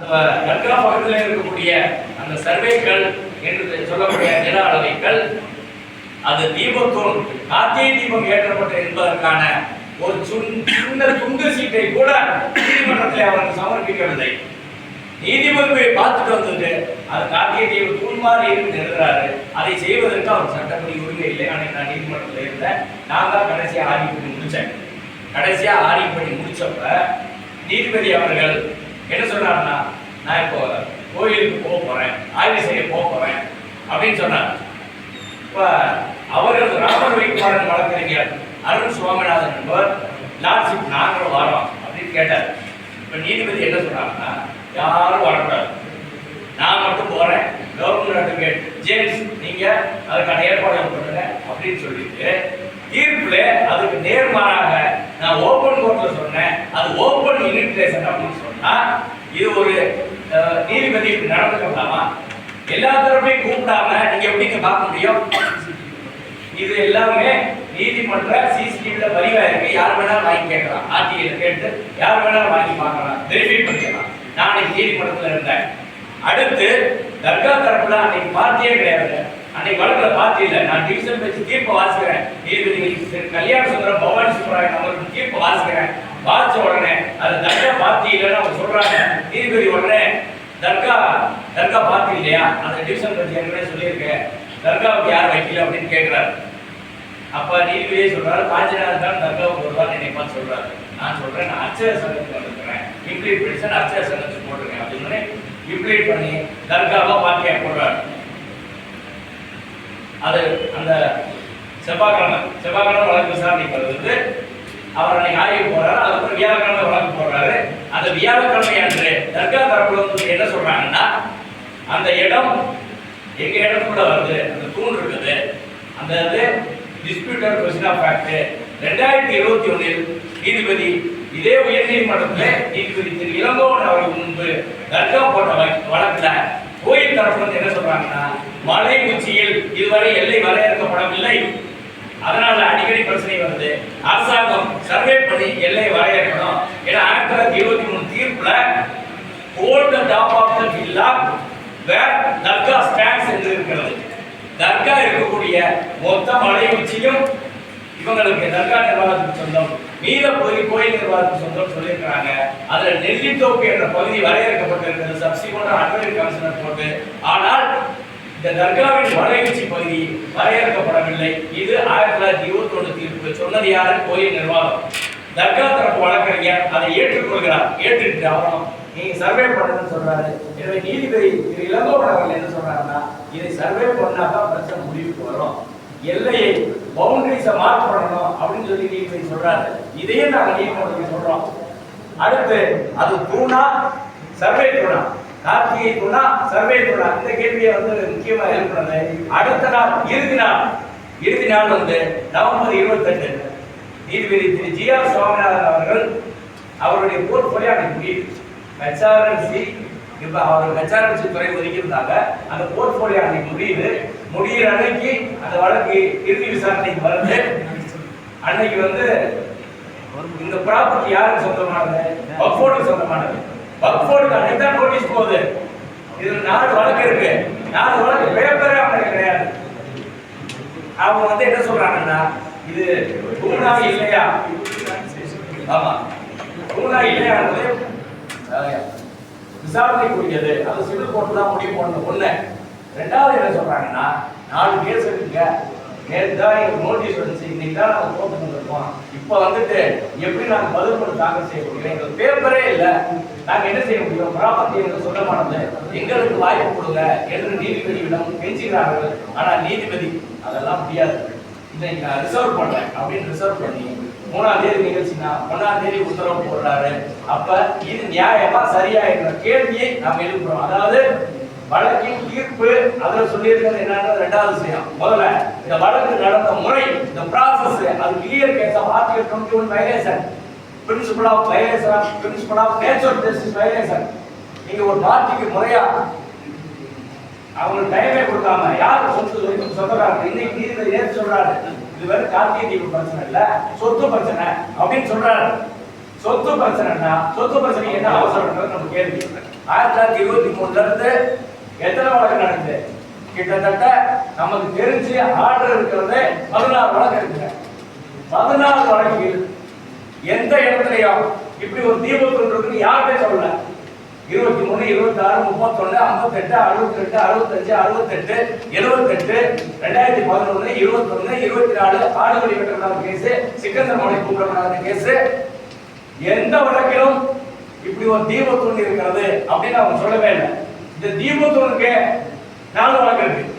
நம்ம கங்கா பக்கத்தில் இருக்கக்கூடிய அந்த சர்வேக்கள் என்று சொல்லக்கூடிய நில அளவைகள் அது தீபத்தூண் கார்த்திகை தீபம் ஏற்றப்பட்டது என்பதற்கான ஒரு சின்ன துண்டு சீட்டை கூட நீதிமன்றத்தில் அவருக்கு சமர்ப்பிக்கவில்லை. நீதிமன்றத்தை பார்த்துட்டு வந்துட்டு அது கார்த்திகை தீபம் தூண் மாதிரி இருந்து எழுதுறாரு. அதை செய்வதற்கு அவர் சட்டப்படி உரிமை இல்லை. ஆனால் நான் நீதிமன்றத்தில் இருந்தேன். நான் தான் கடைசியாக ஆய்வு பண்ணி முடித்தேன். கடைசியாக ஆய்வு பண்ணி முடித்தப்ப நீதிபதி அவர்கள் என்ன சொல்றாருன்னா நான் இப்போ கோயிலுக்கு போக போறேன் ஆய்வு செய்ய போக போறேன் அப்படின்னு சொன்னார். இப்போ அவர்கள் ராமர் வைக்குமாறன் வழக்கறிஞர் அருண் சுவாமிநாதன் என்பவர் லார்ட்ஷிப் நாங்களும் வரோம் அப்படின்னு கேட்டார். இப்போ நீதிபதி என்ன சொன்னாங்கன்னா யாரும் வரக்கூடாது. நான் மட்டும் போறேன் கவர்னர் அட்வொகேட் ஜேம்ஸ் நீங்க அதுக்கான ஏற்பாடு பண்ணுங்க அப்படின்னு சொல்லிட்டு தீர்ப்புல அதுக்கு நேர்மாறாக நான் ஓப்பன் கோர்ட்ல சொன்னேன் அது ஓப்பன் இன்விடேஷன் அப்படின்னு சொன்னேன் இது ஒரு அஹ், நீதிபதி இப்படி நடந்துக்கலாமா எல்லா தரப்பையும் கூப்பிடாம நீங்க எப்படிங்க பார்க்க முடியும்? இது எல்லாமே நீதிமன்ற சிசிடிவில பதிவா இருக்கு யார் வேணாலும் வாங்கி கேட்கலாம். ஆர்டிஐல கேட்டு யார் வேணாலும் வாங்கி பார்க்கலாம். வெரிஃபை பண்ணிக்கலாம். நான் அன்னைக்கு நீதிமன்றத்துல இருந்தேன். அடுத்து தர்கா தரப்புல அன்னைக்கு பார்ட்டியே கிடையாது. அன்னைக்கு வழக்குல பார்ட்டி இல்லை. நான் டிவிஷன் வச்சு தீர்ப்பு வாசிக்கிறேன். நீதிபதி கல்யாண சுந்தரம் பவானி சுப்பராயன் அவருக்கு தீர்ப்பு வாசிக்கிறேன். பார்த்த உடனே. அது தர்கா பார்த்தி இல்லைன்னு அவங்க சொல்றாங்க. நீதிபதி உடனே தர்கா தர்கா பார்த்தி இல்லையா? அந்த டிவிஷன் பற்றி ஏற்கனவே சொல்லியிருக்கேன் தர்காவுக்கு யார் வைக்கல அப்படின்னு கேட்கிறாரு. அப்ப நீதிபதியே சொல்றாரு காஞ்சிநாதன் தான் தர்காவுக்கு வருவான்னு நினைப்பான்னு சொல்றாரு. நான் சொல்றேன் நான் அச்சய சங்கத்துக்கு வந்துருக்கிறேன். இம்ப்ளீட் பெடிஷன் அச்சய சங்கத்துக்கு போட்டிருக்கேன் அப்படின்னு இம்ப்ளீட் பண்ணி தர்காவா பார்ட்டியா போடுறாரு. அது அந்த செவ்வாய்க்கிழமை செவ்வாய்க்கிழமை வழக்கு விசாரணைக்கு வருது அவர் அன்னைக்கு ஆய்வு போறாரு அதுக்கப்புறம் வியாழக்கிழமை வழக்கு போடுறாரு. அந்த வியாழக்கிழமை அன்று தர்கா தரப்புல வந்து என்ன சொல்றாங்கன்னா அந்த இடம் எங்க இடம் கூட வருது அந்த தூண் இருக்குது. அந்த இது டிஸ்பியூட்டர் கொஸ்டின் ஆஃப் ஃபேக்ட் ரெண்டாயிரத்தி இருபத்தி ஒன்றில் நீதிபதி இதே உயர்நீதிமன்றத்தில் நீதிபதி திரு. இளங்கோவன் அவர்கள் முன்பு தர்கா போட்ட வழ- வழக்குல கோயில் தரப்புல என்ன சொல்றாங்கன்னா மலை உச்சியில் இதுவரை எல்லை வரையறுக்கப்படவில்லை. அதனால அடிக்கடி பிரச்சனை வருது. அரசாங்கம் சர்வே பண்ணி எல்லையை வரையறுக்கணும். ஏன்னா ஆயிரத்தி தொள்ளாயிரத்தி இருபத்தி மூணு தீர்ப்புல hold top of the villa where dargah stands என்று இருக்கிறது. தர்கா இருக்கக்கூடிய மொத்த மலை உச்சியும் இவங்களுக்கு தர்கா நிர்வாகத்துக்கு சொந்தம். மீத பகுதி கோயில் நிர்வாகத்துக்கு சொந்தம் சொல்லியிருக்கிறாங்க. அதுல நெல்லித்தோப்பு என்ற பகுதி வரையறுக்கப்பட்டிருக்கிறது. சப்சிக்வெண்ட் அட்வொகேட் கமிஷனர் போட்டு ஆனால் இந்த தர்காவின் வடகிழ்ச்சி பகுதி வரையறுக்கப்படவில்லை. இது ஆயிரத்தி தொள்ளாயிரத்தி இருபத்தி ஒன்று தீர்ப்பு சொன்னது யாரு? கோயில் நிர்வாகம். தர்கா தரப்பு வழக்கறிஞர் அதை ஏற்றுக்கொள்கிறார். ஏற்றுக்கிட்டு அவரும் நீங்க சர்வே பண்ணுன்னு சொல்றாரு. எனவே நீதிபதி திரு இளங்கோவன் என்ன சொல்றாருன்னா இதை சர்வே பண்ணாதான் பிரச்சனை முடிவுக்கு வரும். எல்லையை பவுண்டரிஸை மார்க் பண்ணணும் அப்படின்னு சொல்லி நீதிபதி சொல்றாரு. இதையே நாங்கள் நீதிமன்றத்தில் சொல்றோம். அடுத்து அது தூணா சர்வே தூணா கார்த்திகை துணா சர்வே துணா இந்த கேள்வியை வந்து முக்கியமா எழுப்புனது அடுத்த நாள் இறுதி நாள். இறுதி நாள் வந்து நவம்பர் இருபத்தெட்டு. நீதிபதி திரு ஜி ஆர் சுவாமிநாதன் அவர்கள் அவருடைய போர்ட்போலியோ அன்னைக்கு ஹெச்ஆர்என்சி இப்போ அவர் ஹெச்ஆர்என்சி துறை ஒதுக்கியிருந்தாங்க அந்த போர்ட்போலியோ அன்னைக்கு முடியுது. முடியிற அன்னைக்கு அந்த வழக்கு இறுதி விசாரணைக்கு வருது. அன்னைக்கு வந்து இந்த ப்ராப்பர்ட்டி யாருக்கு சொந்தமானது? வக்ஃபோர்டுக்கு சொந்தமானது. வக்ஃபோர்டுக்கு அன்னைக்கு தான் நோட்டீஸ் போகுது. இதுல நாலு வழக்கு இருக்கு. நாலு வழக்கு பேப்பரே அவனுக்கு கிடையாது. அவங்க வந்து என்ன சொல்றாங்கன்னா இது தூணா இல்லையா? ஆமா. தூணா இல்லையானது அஹ், விசாரணைக்குரியது அது சிவில் கோர்ட் தான் முடிவு பண்ணணும். ஒண்ணு. ரெண்டாவது என்ன சொல்றாங்கன்னா நாலு கேஸ் இருக்குங்க. நேற்று தான் எங்களுக்கு நோட்டீஸ் வந்துச்சு இன்னைக்கு தான் நாங்கள் கோர்ட்டுக்கு வந்திருக்கோம் இப்போ வந்துட்டு எப்படி நாங்கள் பதில் பண்ணி தாக்கல் செய்ய முடியும்? எங்களுக்கு பேப்பரே இல்லை. நாங்கள் என்ன செய்ய முடியும்? ப்ராப்பர்ட்டி எங்களுக்கு சொல்லமானது எங்களுக்கு வாய்ப்பு கொடுங்க. என்று நீதிபதியிடம் கெஞ்சுகிறார்கள் ஆனால் நீதிபதி அதெல்லாம் முடியாது. இன்னைக்கு நான் ரிசர்வ் பண்றேன் அப்படின்னு ரிசர்வ் பண்ணி மூணாம் தேதி நிகழ்ச்சினா ஒன்னாம் தேதி உத்தரவு போடுறாரு. அப்ப இது நியாயமா சரியா என்ற கேள்வியை நாம் எழுப்புறோம். அதாவது வழக்கு தீர்ப்பு அதுல சொல்லியிருக்கிறது என்னன்றது ரெண்டாவது விஷயம். முதல்ல இந்த வழக்கு நடந்த முறை இந்த ப்ராசஸ் அது clear case of article twenty one violation principle of violation of principle of natural justice violation நீங்க ஒரு பார்ட்டிக்கு முறையா அவங்களுக்கு டைமே கொடுக்காம யார் சொத்து சொல்றாங்க இன்னைக்கு நீதிபதி ஏன் சொல்றாரு? இது வேற கார்த்திகை தீபம் பிரச்சனை இல்ல. சொத்து பிரச்சனை அப்படின்னு சொல்றாரு. சொத்து பிரச்சனைனா சொத்து பிரச்சனை என்ன அவசரம்ன்றது நம்ம கேள்வி. ஆயிரத்தி தொள்ளாயிரத்தி இருபத்தி மூணுல இருந்து எத்தனை வழக்கு நடக்குது? கிட்டத்தட்ட நமக்கு தெரிஞ்சு ஆர்டர் இருக்கிறது பதினாறு வழக்கு இருக்குங்க. பதினாறு வழக்கில் எந்த இடத்துலயும் இப்படி ஒரு தீபத்தூள் இருக்குன்னு யாருமே சொல்லல. இருபத்தி மூணு இருபத்தி ஆறு முப்பத்தொன்னு ஐம்பத்தெட்டு அறுபத்தி ரெண்டு அறுபத்தஞ்சு அறுபத்தெட்டு எழுபத்தெட்டு ரெண்டாயிரத்தி பதினொன்று இருபத்தொன்னு இருபத்தி நாலு ஆடுபடி வெட்டப்படாத கேஸ் சிக்கந்தர் மலை கூப்பிடப்படாத கேஸ். எந்த வழக்கிலும் இப்படி ஒரு தீபத்துண்டு இருக்கிறது அப்படின்னு அவங்க சொல்லவே இல்லை. இந்த தீபத்தூணுக்கு நாலு வழக்கு இருக்கு